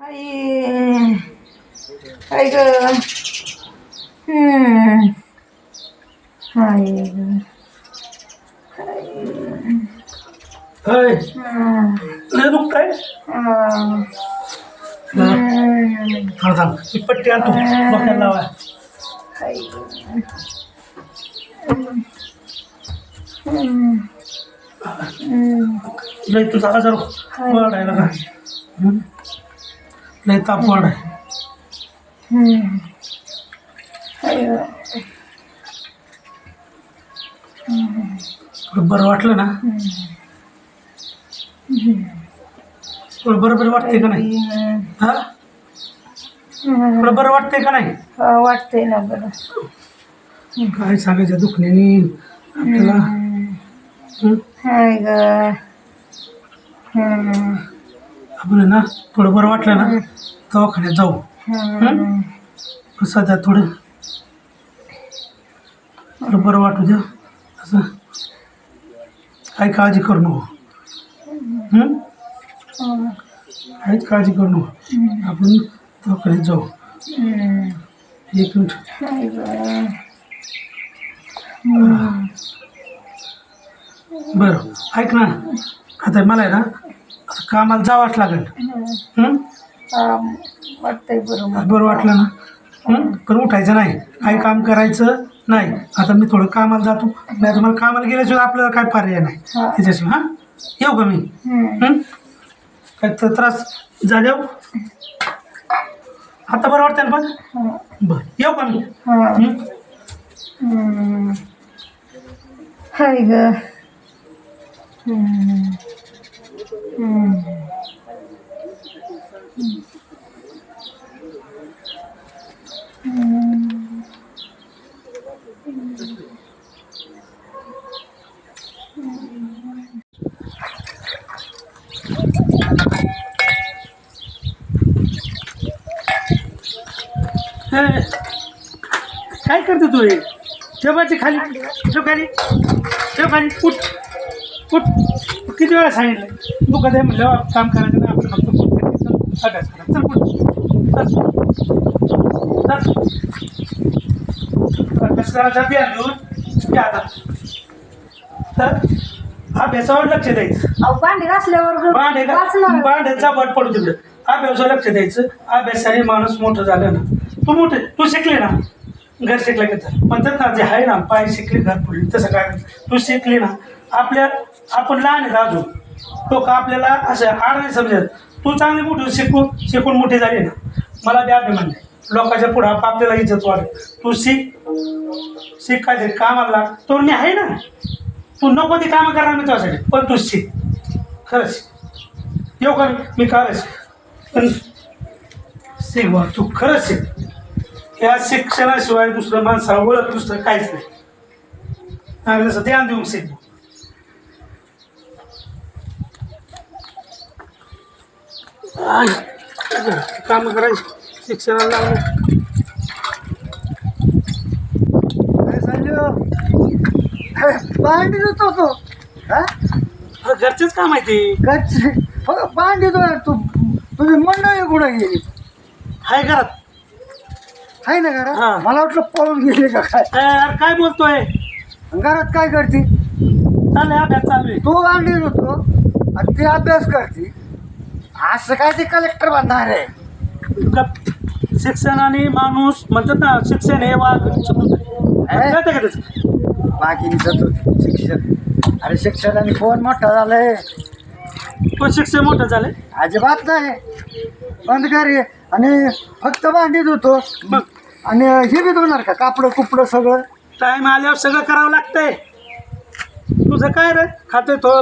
आई आई ग हम्म. आई ग होय हम्म. लय दुखतंय हम्म. थांब थांब ही पट्टी आणतो डोक्याला लावा आई ग. हम्म. हम्म. लय तुझा आजार वाढायला का हं? लय ताप वाढाय हम्म. आई ग. थोडं बरं वाटलं ना थोडं बरं बरं वाटतंय का नाही. हा. थोडं बरं वाटतंय का नाही वाटतंय ना बरं काय सांगायच्या दुखण्याने आपल्याला? हाय ग आहे ना थोडं बरं वाटलं ना दवाखान्यात जाऊ. पण सध्या थोडं. थोडं बरं वाटू द्या. असं. काही काळजी करू नको. हं? काहीच काळजी करू नको. आपण दवाखान्यात जाऊ. एक मिनिट. बरं. ऐक ना. आता मला आहे ना आता कामाला जावंच लागेल हं? हा, वाटतंय बरोबर बरं वाटलं ना हं? पण उठायचं नाही काही काम करायचं नाही आता मी थोडं कामाला जातो नाही तर मला कामाला गेल्याशिवाय आपल्याला काय पर्याय नाही हा. त्याच्याशिवाय हां येऊ का मी हम्म. हं? काय तर त्रास झाल्यावर आता बरं वाटतं ना पण हा. बरं येऊ का मी हा. हं? हम्म. हाय ग हम्म. हम्म. हम्म. हे, काय करते तू हे जेवायची खाली जेव खाली जेव खाली उठ उठ किती वेळा सांगितलं? तू कधी म्हणलं काम करायचं नाही आपलं फक्त भरायचं, अभ्यास करा. चल पुढं चल अभ्यास करायचा घेऊन या आता. तर अभ्यासावर लक्ष द्यायचं. अहो भांडी घासल्यावर भांडे वाचणार भांड्याचा बट पडू तिकडे अभ्यासावर लक्ष द्यायचं. अभ्यासाने माणूस मोठं झालं ना. तू मोठे तू शिकले ना? घर शिकला का तर. म्हणतात ना जे आहे ना पाय शिकले घर पडले तसं काय. तू शिकली ना आपल्या आपण लहान आहेत अजून. लोक आपल्याला असे आड नाही समजत. तू चांगली मोठी शिकू शिकून मोठी झाली ना. मला बी अभिमान नाही लोकांच्या पुढं आपल्याला इज्जत वाढेल. तू शिक शिक काय तरी कामाला लाग. तो मी आहे ना. तू नको ती कामं करणार मी तुझ्यासाठी. पण तू शिक. खरंच येऊ का मी? खरंच पण शिक बा तू खरंच शिक. या शिक्षणाशिवाय दुसरं माणसाला ओळख दुसरं काहीच नाही. जसं ध्यान देऊन शिक काम करायचं. शिक्षणाला लागलं सांगू भांडी धुतो तो. हा? घरचेच काम आहे ते. कच्चे हो भांडी धुतो तू. तुझी मंडळी कुठं गेली? हाय घरात. आहे ना हा. घरात मला वाटलं पळून गेली का काय? ए, अरे काय बोलतोय? घरात काय करते? चाललंय अभ्यास चालू आहे. तू भांडी धुतो आणि ती अभ्यास करते. असं काय ते कलेक्टर बनणार आहे. शिक्षणाने माणूस म्हणतात ना शिक्षण हे वाघ. कळतं का त्याचं? शिक्षण. अरे शिक्षणाने कोण मोठा झालंय? तो शिक्षण मोठं झालंय? अजिबात नाही. बंद कर हे. आणि फक्त भांडी धुतो. मग आणि हे बी धुणार का? कापडं कुपडं सगळं? टाईम आल्यावर सगळं करावं लागतंय. तुझं काय रे? खातोय तो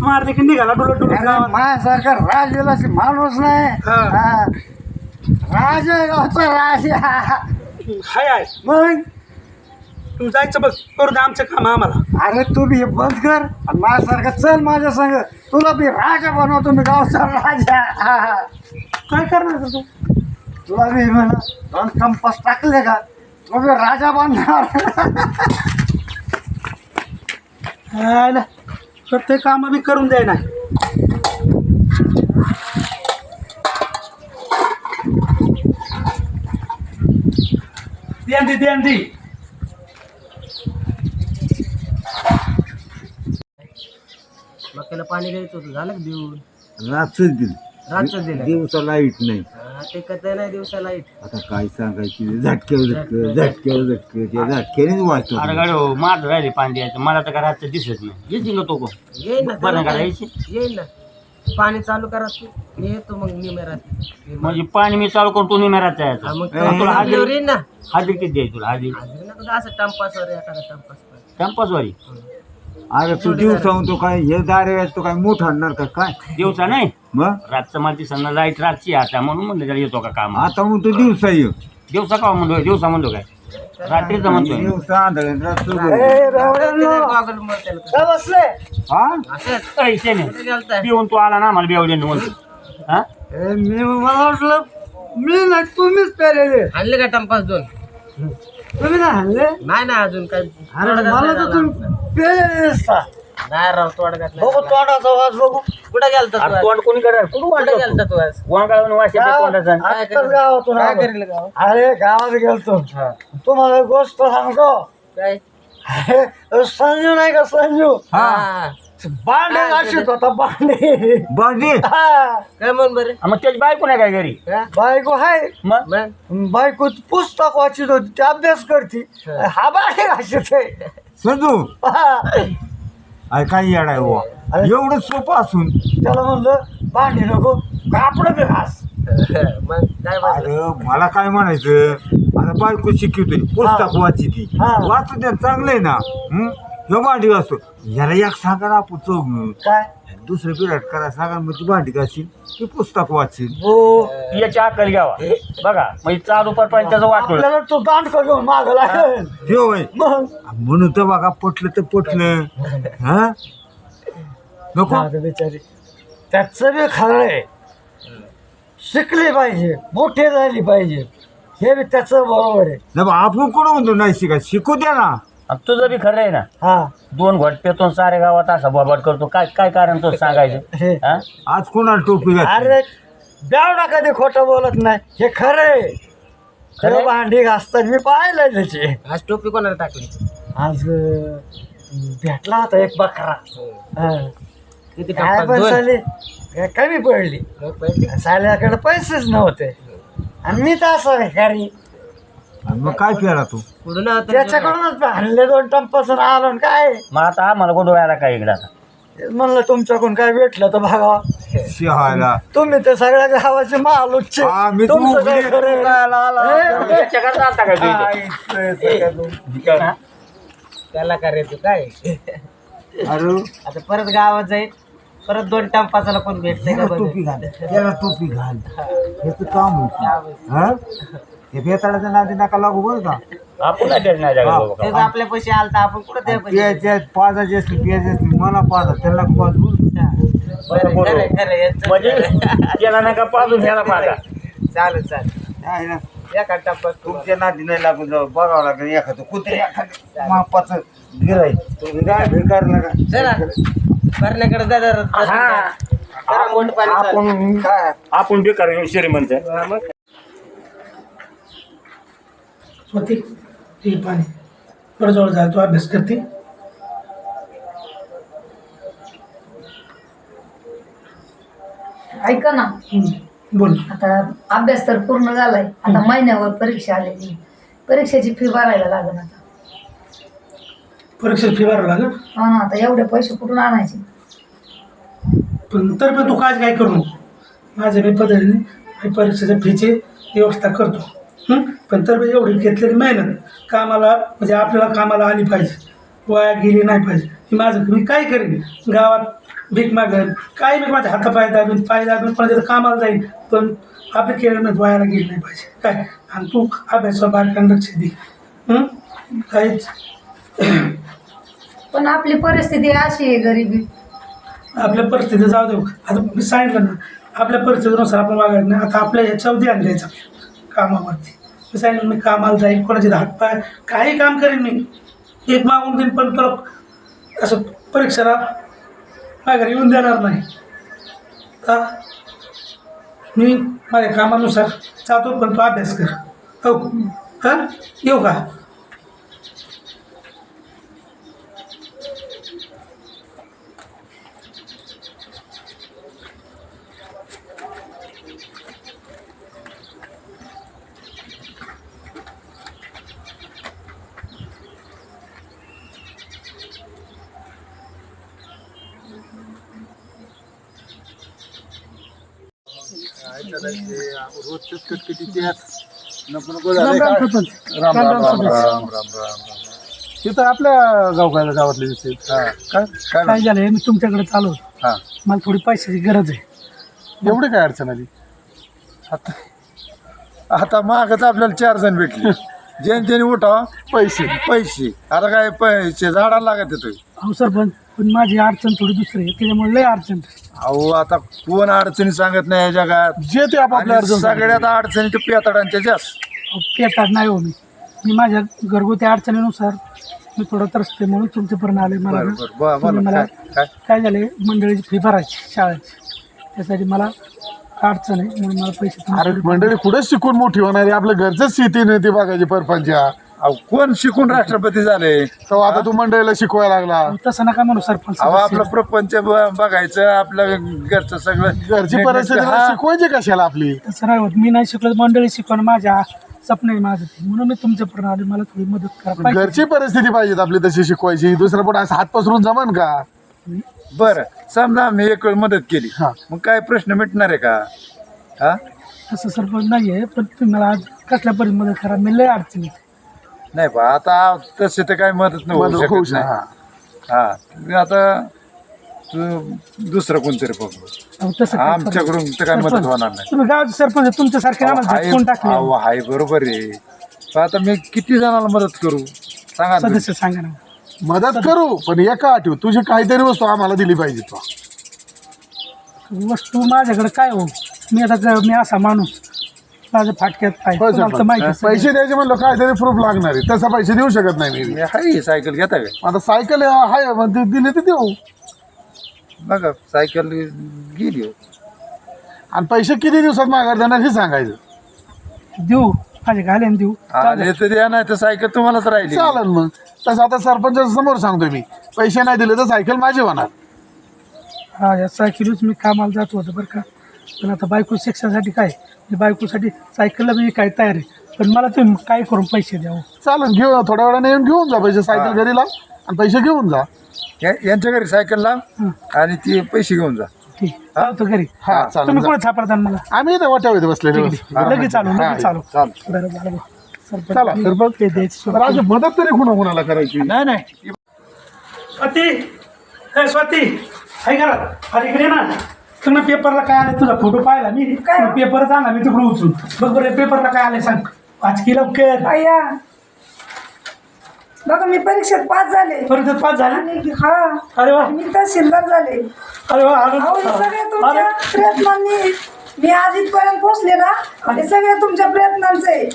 मारते की निघाला डुलत डुलत गावात. माझ्यासारखा राजलेला माणूस नाही हा. हा. राज आहे गावचा राज हाय आहे मग तू जायचं बघ करू दे आमचं काम आम्हाला अरे तू बी हे बंद कर आणि माझ्यासारखं चल माझ्या संग तुला बी राजा बनवतो मी गावचा राजा हा. काय करणार रे तू तुला बी म्हणा दोन कंपास टाकले का तू बी राजा बनणार हाय ना. तर ते काम आम्ही करून द्याय नाही मक्याला पाणी द्यायचं होतं झालं देऊन रातच दिलं. रातच दिलं. दिवसा लाइट नाही. ते कत नाही दिवसा लाइट आता काय सांगायची? झटक्यावर झटक झटक्यावर झटक. त्या झटक्यानेच वाचतो. अरे गाडी हो माझं राहिले पाणी द्यायचं मला तर घराचं दिसत नाही. येतील का तो कोण? येईन ना बरं का? यायची? येईन ना. पाणी चालू करा तू. मी येतो मग निमेरात म्हणजे पाणी मी चालू करतो निमेराचा यायचा हा, मग तुला येईन ना. हाजीर किती द्यायची तुला? हाजीर? हाजरी नको असं टंपासवर एखादा टंपास कॅम्पसवारी अरे तू दिवसा तो काय हे दारे तो काय मोठ आणणार का? काय? दिवसा नाही? मग? रातचं मला दिसणार लाइट रातची आता म्हणून म्हणलं त्याला येतो का काम? आता मग तू दिवसा ये. दिवसा का म्हणतो दिवसा म्हणतो काय? रात्रीचं म्हणतोय. दिवसा हा? पैसे नाही. पिऊन तू आला ना मला बेवडे म्हणतो हा? ए, मी मला वाटलं मी नाही तुम्हीच पेलेले. आणले का टंपास दोन? तुम्ही नाही ना अजून काय अरे तोडगात मला नाही तर झाला तुम्ही आमचा. पेलेले नसता नाही राव तोडगात नाही बघू. तोंडाचा वाज बघू. कुठं गेलता तू अरे आज? तोंड कोणी करा कुठं कुठं वाटलं गेलता तू? आज? वांगाळून वाश येते तोंडाचा काय आत्ताच करेल? गावातून काय आलो. करेल गाव अरे गावात गेलतो. हा. तुम्हाला गोष्ट सांगतो. काय? अरे, संजू नाही का संजू? हा. बांडे घाशीत होता बांडे. बांडे? काय म्हण बरं? मग त्याची बायको नाही काय घरी? हा? बायको मग? मग? बायको पुस्तक वाचित होती ते अभ्यास करती. हा. हा बांडे घाशीत आहे संजू? अरे काय येड आहे बुवा. एवढं सोपं असून. त्याला म्हणलं भांडी नको कापड बी घास. मग काय बरं अरे मला काय म्हणायचं? आता बायको शिकवते पुस्तक वाची ती. वाचू द्या चांगलं आहे ना. हं? ह्यो भांडी घासतो याला एक सांगा ना आपण चौघ काय? दुसरं पिरियड करा सांगा मग ती भांडी घासील ती पुस्तक वाचील हो याची अक्कल घ्यावा. बघा म्हणजे चालू परपंच त्याचं वाटलं आपल्याला तो दांड घेऊन माग लागेल? मग? म्हणून तर बघा पटलं तर पटलं. हा? नको? बिचारी. त्याचं बी खरं आहे. शिकली पाहिजे मोठे झाली पाहिजे. हे बी त्याचं बरोबर आहे. ना आपण कोण म्हणतो नाही शिका शिकू द्या ना. आणि तुझं बी खरं आहे ना. हा. दोन घोट पेतो सारे गावात असा बोबाट करतो. काय काय कारण तो सांगायचं? हा? आज कोणाला टोपी अरे बेवडा कधी खोटं बोलत नाही. हे खरं आहे. खरं भांडी घासताना मी पाहिलंय त्याचे. आज टोपी कोणाला टाकली? आज अं, भेटला होता एक बकरा. हा. किती काय पण दोन? साली काय कमी पडली. मग पहिले. साल्याकडे पैसेच नव्हते. आणि मी तर असं भिकारी. मग काय केला तू? कुठून त्याच्याकडूनच हल्ले दोन टप्पासून आलो आणि काय? मग आता आम्हाला गोंधळायला काय इकडं आता? म्हणलं तुमच्याकडून काय भेटलं तर बघा शिहायला. तुम्ही तर सगळ्या गावाचे मालूचे तुमचं काय खरं? आहे? त्याच्याकडे आता. काय तू इथं? हा? त्याला काय रे तू काय? अरे. आता परत गावात जाईल परत दोन टंपासाला कोण भेटतंय का टोपी घाल. त्याला टोपी घाल. हेच काम होतं. हा? हे बेताळाच्या नादी नका लागू बरं का. आपण नाही नाही जागा बाबा. आपल्या पैसे आलता आपण कुठं त्या पैसे पाजाचे पियाचे मला पाजा त्याला पाज. बरं खरं खरं यांचं म्हणजे. त्याला नका पाजून घ्यायला पाहिजे चालेल चालेल. ना. एका टप्पात तुमच्या नादी नाही लागून जाऊ बघावं लागेल एखादं कुत्रे एखादं मापाचं गिराय तुम्ही काय भिकार नका चला. भरण्याकडे जा जरा. हा. आपण काय? आपण बेकार श्रीमंत आहे. हा, मग स्वती पाणी बरं जवळ जा तू अभ्यास करते. ऐका ना. बोल. आता अभ्यास तर पूर्ण झालाय. आता महिन्यावर परीक्षा आलेली परीक्षेची फी भरायला लागेल आता. परीक्षेत फी भरावं लागेल? हो ना आता एवढे पैसे कुठून आणायचे? पण तर पण तू काय काय करू नको. माझ्या मी पद्धतीने मी परीक्षेच्या फीची व्यवस्था करतो? पण तर एवढी घेतलेली मेहनत कामाला म्हणजे आपल्याला कामाला आली पाहिजे. वाया गेली नाही पाहिजे. ही माझं मी काय करेन? गावात भीक मागेन. काय मी माझ्या हातापाय दाबीन पाय दाबीन पण तिथं कामाला जाईन. पण आपली केलं वायाला गेली नाही पाहिजे. काय? आणि तू अभ्यासावर बारकान लक्ष दे? काहीच. पण आपली परिस्थिती अशी आहे गरिबी. आपल्या परिस्थिती जाऊ देऊ. आता मी सांगितलं ना आपल्या परिस्थितीनुसार आपण वागायचं नाही. आता आपल्या ह्याच्यावर ध्यान द्यायचं. कामावरती. मी सांगितलं मी कामाला जाईल कोणाचे हातपाय काही काम करेन मी? एक मागून देईन पण तुला असं परीक्षेला माझ्या येऊन देणार नाही का मी माझ्या कामानुसार जातो पण तू अभ्यास कर। हो हां? येऊ का? रोजच कटकटी त्याच नको नको झालंय राम काय? राम सरपंच. राम राम राम राम राम सरपंच. राम राम राम ते तर आपल्या गावकाला गावातले दिसते हा. काय काय काय झालंय? मी तुमच्याकडे चालू होतो. हा. मला थोडी पैशाची गरज आहे. एवढी काय अडचण आली? आता मागच आपल्याला चार जण भेटले. जेन जेने उठाव पैसे पैसे. आता काय पैसे झाडाला लागत येतोय अहो सरपंच पण माझी अडचण थोडी दुसरी आहे. त्याच्यामुळे लय अडचण. अहो आता कोण अडचणी सांगत नाही या जगात? जे ते आपापल्या आणि अडचण सगळ्यात अडचणी तर पेताडांच्या जास्त अहो, पेटात नाही हो मी. मी माझ्या घरगुती अडचणीनुसार मी थोडं त्रस्त आहे म्हणून तुमच्यापर्यंत आले मला. बरं ना, बरं ब- तुम्ही बोला मला काय काय? काय झालंय? मंडळीची फी भरायची शाळेची. त्यासाठी मला अडचण आहे म्हणून मला पैसे अरे मंडळी कुठे शिकून मोठी होणार आहे? आपल्या घरचंच शेती नाही ती बघायची परपंचा. अहो कोण शिकून राष्ट्रपती झाले? तो आता तू मंडळीला शिकवायला लागला. तसं नका म्हणू सरपंच अहो आपलं प्रपंच ब- बघायचं आपलं घरचं सगळं घरची परिस्थिती हा. शिकवायची कशाला आपली? तसं नाही होत. मी नाही शिकलो तर मंडळी शिकवणं माझ्या स्वप्न आहे माझं ते. म्हणून मी तुमच्यापर्यंत आले. मला थोडी मदत करा. पाहिजे. घरची परिस्थिती पाहिजे आपली तशी शिकवायची. दुसरं पण असं हात पसरून जमन का? बरं. समजा मी एक वेळ मदत केली. हा. मग काय प्रश्न मिटणार आहे का? हा? तसं सरपंच नाही आहे पण तुम्ही मला आज कसल्या पर्यंत मदत करा? मी लय अडचणीत आहे. नाही बा आता तसे तर काही मदत नाही होऊ मदत होऊ शकत नाही हा. तुम्ही आता तू दुसरं कोणतरी बघू. अहो, तसं काय आमच्याकडून तर काय मदत सरपंच, होणार नाही. तुम्ही गावचे सरपंच आहे, तुमच्यासारखे आम्हाला हाय झटकून टाकले. अहो, हाय बरोबर आहे. पण आता मी किती जणाला मदत करू? सांगा ना. तुम्ही. सदस्य सांगा ना. मदत करू पण एका आठव तुझी काहीतरी वस्तू आम्हाला दिली पाहिजे तो. वस्तू माझ्याकडे काय हो? मी आता ग- मी असा माणूस. माझं फाटक्यात पाय होय, तुम्हाला तर सरपंच. माहिती आहे. पैसे द्यायचे म्हणलं काहीतरी प्रूफ लागणार आहे. तसा पैसे देऊ शकत नाही मी. मी हाय सायकल घेता का? आता सायकल आहे ते दिली तर देऊ. बघा सायकल गेली हो. आणि पैसे किती दिवसात माघार देणार हे सांगायचं. देऊ घालेन देऊ. आले तरी या नाही तर सायकल तुम्हालाच राहिली. चालेल मग. तसं आता सरपंच समोर सांगतोय मी. पैसे नाही दिले तर सायकल माझी होणार. हा या सायकलीच मी कामाला जात होतो बरं का. पण आता बायको शिक्षणासाठी काय? बायकोसाठी सायकलला मी काय तयार आहे? पण मला तुम्ही काय करून पैसे द्या हो. चालेल घेऊ थोड्या वेळाने येऊन घेऊन जा पैसे सायकल घरी लाव आणि पैसे घेऊन जा. या- यांच्या घरी सायकल लाव. आणि ते पैसे घेऊन जा. ठीक. चालतो घरी. हा चालेल तुम्ही. कोण सापडता मला? आम्ही इथे वाट्यावर बसलेले ठीक आहे. लगेच चालू लगेच चालू. चाल बरं झालं बरं. सरपंच चला, सरपंच. ते द्यायची तर अशी मदत तरी कुणा कुणाला करायची? नाही नाही. स्वाती स्वाती काय करा अरे इकडे ना. तुम्ही पेपरला काय आले तुझा फोटो पाहिला मी. पेपर आणला मी तिकडे उचलून. बघ बरं पेपरला काय आले सांग. पाच किलो लवकर. अय्या बघा मी परीक्षेत पास झाले. परत पाच झाले? आणि हा. अरे वा. मी तहसीलदार झाले. अरे वा अहो हे सगळे तुमच्या प्रयत्नांनी मी आज इथपर्यंत पोहोचले ना हे सगळे तुमच्या प्रयत्नांचे.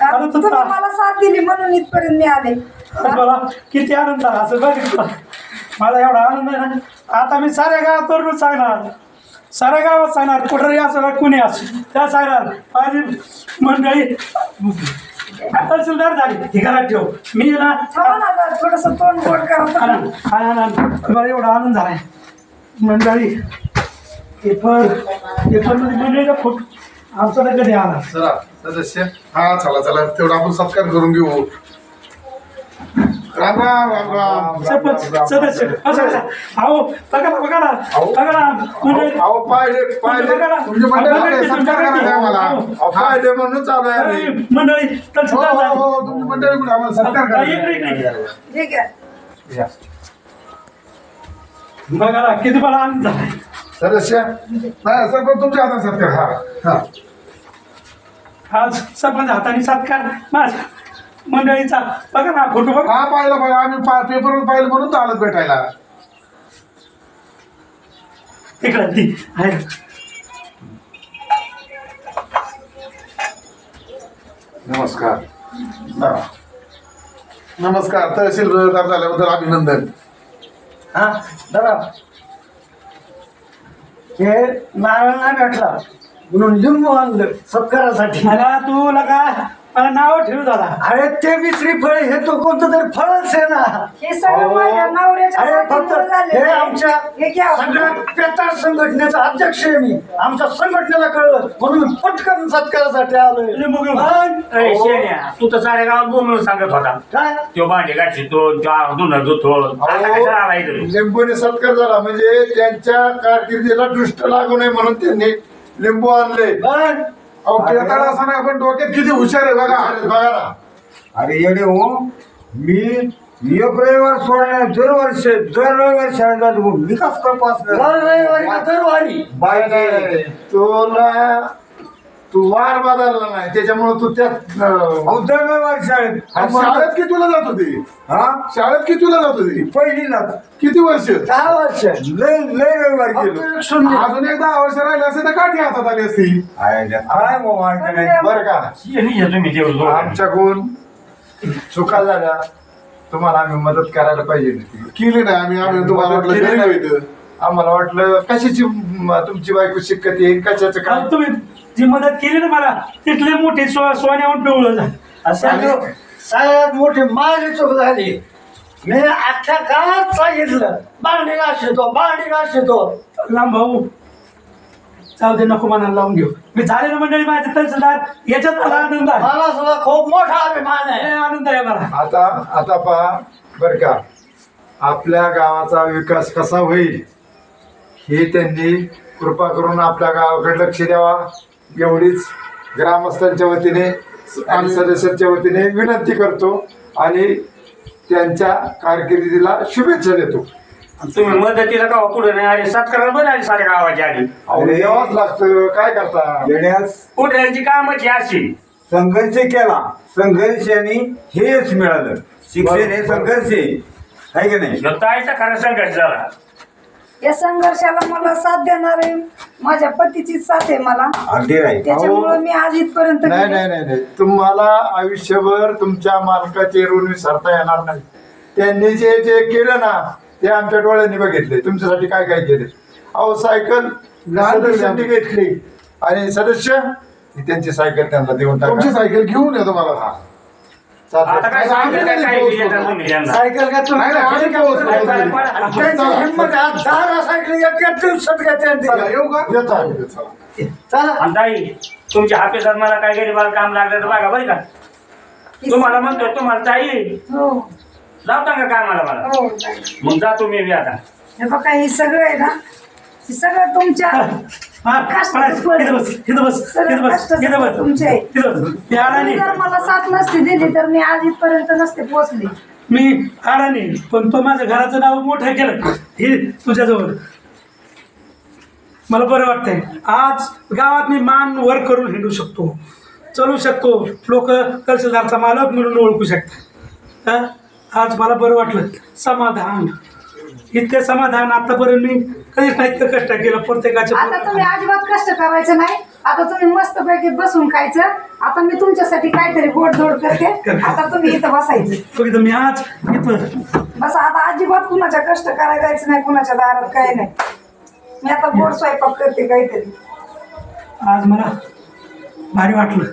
अरे तू तुम्ही ता- मला साथ दिली म्हणून इथपर्यंत मी आले. आज मला किती आनंद झाला असं बघितलं मला एवढा आनंद आहे ना. आता मी साऱ्या गावात वरून सांगणार. साऱ्या गावात सांगणार कुठंही असं का कुणी असो? त्या सांगणार माझी मंडळी तहसीलदार झाली. हे घरात ठेव. मी ना थोडंसं तोंड गोड करा. एवढा आनंद झालाय. मंडळी पेपर पेपरमध्ये मंडळीचा फोटो आमचा कधी आला? चला सदस्य. हा चला चला. तेवढा आपण सत्कार करून घेऊ. राम राम राम राम. सरपंच सदस्य असं असं. अहो बघा ना बघा ना बघा ना. मंडळी अहो पाहिले पाहिले. बघा ना. करायचा आहे मला. अहो, पाहिले म्हणून चालू आहे अरे, आम्ही. मंडळी हो, तहसीलदार हो, झाली. हो, तुमची मंडळी कुठे आम्हाला सत्कार हा, इकडे, इकडे, करायचा. ठीक आहे बघा ना किती मला आनंद झालाय सदस्य नाही सरपंच तुमच्या हातात सत्कार हा हा. आज सरपंच हाताने सत्कार. माझ्या मंडळीचा. बघा ना फोटो बघा. हा पाहिलं पाहिलं आम्ही पा- पेपरवर पाहिलं म्हणून तर आलं भेटायला. इकडे ती आहे. नमस्कार. हा. नमस्कार तहसीलदार झाल्याबद्दल अभिनंदन. हा दादा. हे नारळ नाही भेटला. म्हणून लिंबू आणलं सत्कारासाठी. मला तू लगा मला नाव ठेवू दादा. अरे ते बी श्रीफळ हे तो कोणतं तरी फळच आहे ना. हे सगळं माझ्या नवऱ्याच्या अरे फक्त हे. आमच्या. सगळ्या संघटनेचा अध्यक्ष आहे मी. आमच्या संघटनेला कळलं. म्हणून मी पटकन सत्कारासाठी आलोय. पण- ए, शेण्या, तू तर साऱ्या गावात बोंबलून सांगत होता. काय? तो भांडे घासितो तो धुणं धुतो आता कशाला आला इकडे लिंबूने सत्कार झाला. म्हणजे त्यांच्या कारकिर्दीला दृष्ट लागू नये म्हणून त्यांनी लिंबू आणले. पण अहो पेताळ असताना आपण डोक्यात किती हुशार आहे बघा. बघा ना. अरे येडे हो मी एक रविवार सोडणार दर वर्ष दर रविवार शाळेत जातो भाऊ. मी कस काय पास दर रविवारी का दरवारी. नाही, तुला तू वार बदलला नाही त्याच्यामुळे तू त्यात अं, रविवारी शाळेत. आणि शाळेत कितीला जात होती? हा? शाळेत कितीला जात होती? पहिलीला किती वर्ष? दहा वर्ष. लय लय रविवारी गेलो अजून एक दहा वर्ष राहिले असते तर काठी हातात आली असती. काय बाबा ऐका नाही बरं का. तुम्ही. आमच्याकडून चुका झाल्या. तुम्हाला आम्ही मदत करायला पाहिजे होती. केली नाही आम्ही. आम्ही तुम्हाला वाटलं केली नाही आम्हाला वाटलं कशाची म, तुमची बायको शिकत येईल कशाचं काय तुम्ही जी मदत केली ना मला तिथले मोठे सो सोन्याहून पिवळं झालं. असं सगळं- सगळ्यात मोठी माझी चूक झाली. मी अख्ख्या गावात सांगितलं भांडी घासतो भांडी घासतो. लांब भाऊ जाऊ दे नको मनाला लावून घेऊ. मी झाले ना मंडळी माझे तहसीलदार याच्यात मला आनंद आहे. मला सुद्धा खूप मोठा अभिमान लय आहे आनंद आहे मला. आता आता पहा बर का. आपल्या गावाचा विकास कसा होईल हे त्यांनी कृपा करून आपल्या गावाकडे लक्ष द्यावा. एवढीच ग्रामस्थांच्या वतीने आणि सदस्यांच्या वतीने विनंती करतो आणि त्यांच्या कारकिर्दीला शुभेच्छा देतो. तुम्ही मदतीला गावा पुढे नाही आले? सत्काराला बरं आली साऱ्या गावाच्या आधी. अहो, यावंच लागतं. काय करता? येण्यास कुठल्याची कामाची अशी? संघर्ष केला. संघर्षाने हेच मिळालं. शिक्षण हे संघर्ष आहे. है की नाही? ताईचा खरा संघर्ष झाला. या संघर्षाला मला साथ देणारे माझ्या पतीची साथ आहे मला. अगदी त्याच्यामुळे मी आज इथपर्यंत नाही गेले. नाही नाही नाही. तुम्हाला आयुष्यभर तुमच्या मालकाचे ऋण विसरता येणार नाही. त्यांनी जे जे केलं ना ते आमच्या डोळ्यांनी बघितले. तुमच्यासाठी काय काय केले? अहो सायकल सदस्यांनी घेतली. आणि सदस्य ही त्यांची सायकल त्यांना देऊन टाका. तुमची सायकल घेऊन येतो मला. आता काय सांगितलं काय काय तुम्ही यांना? सायकल नाही, त्यांची हिंमत. आज दहा सायकल एका दिवसात घेते आणि येऊ का? येतो आम्ही, चला. ते. चला. आणि ताई तुमच्या हाफिसात मला काय गरीबाला काम लागलं तर बघा बरं का. तुम्हाला म्हणतो तुम्हाला ताई हो. लावता का कामाला मला? हो मग जातो मी बी आता. हे बघा हे सगळं आहे ना? हे सगळं तुमच्या हा. इथं बस इथं बस सगळं इथं बस इथं बस. तुमचे. आहे. इथं बस. मी अडाणी जर मला साथ नसती दिली तर मी आज इथपर्यंत नसते पोहोचली. मी अडाणी पण तो माझ्या घराचं नाव मोठं केलं. हे तुझ्याजवळ. मला बरं वाटतंय. आज गावात मी मान वर करून हिंडू शकतो. चलू शकतो. लोक तहसीलदारचा मालक म्हणून ओळखू शकतात. हं? आज मला बरं वाटलं. समाधान. इतकं समाधान आतापर्यंत मी कधीच नाही इतकं कष्ट केलं प्रत्येकाच्या आता तुम्ही अजिबात कष्ट करायचं नाही. आता तुम्ही मस्त पैकी बसून खायचं. आता मी तुमच्यासाठी काहीतरी गोडधोड करते. आता तुम्ही इथं बसायचं. मी आज इथं. बस आता अजिबात कुणाच्या कष्ट करायला जायचं नाही कुणाच्या दारात काही नाही. मी आता गोड स्वयंपाक करते काहीतरी. आज मला भारी वाटलं.